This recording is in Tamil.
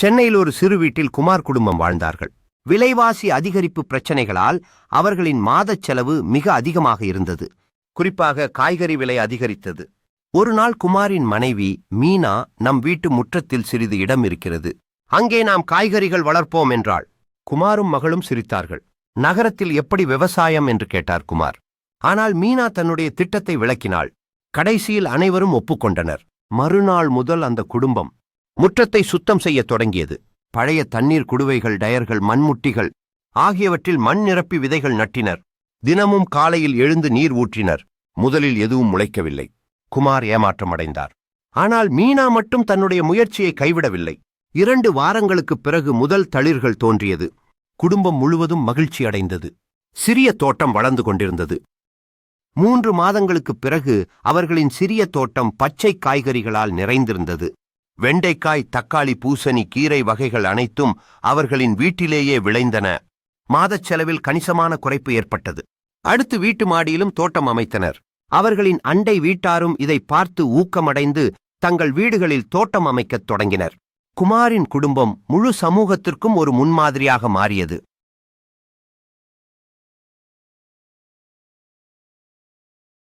சென்னையில் ஒரு சிறு வீட்டில் குமார் குடும்பம் வாழ்ந்தார்கள். விலைவாசி அதிகரிப்பு பிரச்சனைகளால் அவர்களின் மாதச் செலவு மிக அதிகமாக இருந்தது. குறிப்பாக காய்கறி விலை அதிகரித்தது. ஒரு நாள் குமாரின் மனைவி மீனா நம் வீட்டு முற்றத்தில் சிறிது இடம் இருக்கிறது. அங்கே நாம் காய்கறிகள் வளர்ப்போம் என்றாள். குமாரும் மகளும் சிரித்தார்கள். நகரத்தில் எப்படி விவசாயம் என்று கேட்டார் குமார். ஆனால் மீனா தன்னுடைய திட்டத்தை விளக்கினாள். கடைசியில் அனைவரும் ஒப்புக்கொண்டனர். மறுநாள் முதல் அந்த குடும்பம் முற்றத்தை சுத்தம் செய்யத் தொடங்கியது. பழைய தண்ணீர் குடுவைகள் டயர்கள் மண்முட்டிகள் ஆகியவற்றில் மண் நிரப்பி விதைகள் நட்டினர். தினமும் காலையில் எழுந்து நீர் ஊற்றினர். முதலில் எதுவும் முளைக்கவில்லை. குமார் ஏமாற்றமடைந்தார். ஆனால் மீனா மட்டும் தன்னுடைய முயற்சியை கைவிடவில்லை. இரண்டு வாரங்களுக்குப் பிறகு முதல் தளிர்கள் தோன்றியது. குடும்பம் முழுவதும் மகிழ்ச்சி அடைந்தது. சிறிய தோட்டம் வளர்ந்து கொண்டிருந்தது. மூன்று மாதங்களுக்குப் பிறகு அவர்களின் சிறிய தோட்டம் பச்சை காய்கறிகளால் நிறைந்திருந்தது. வெண்டைக்காய் தக்காளி பூசணி கீரை வகைகள் அனைத்தும் அவர்களின் வீட்டிலேயே விளைந்தன. மாதச் செலவில் கணிசமான குறைப்பு ஏற்பட்டது. அடுத்து வீட்டு மாடியிலும் தோட்டம் அமைத்தனர். அவர்களின் அண்டை வீட்டாரும் இதை பார்த்து ஊக்கமடைந்து தங்கள் வீடுகளில் தோட்டம் அமைக்கத் தொடங்கினர். குமாரின் குடும்பம் முழு சமூகத்திற்கும் ஒரு முன்மாதிரியாக மாறியது.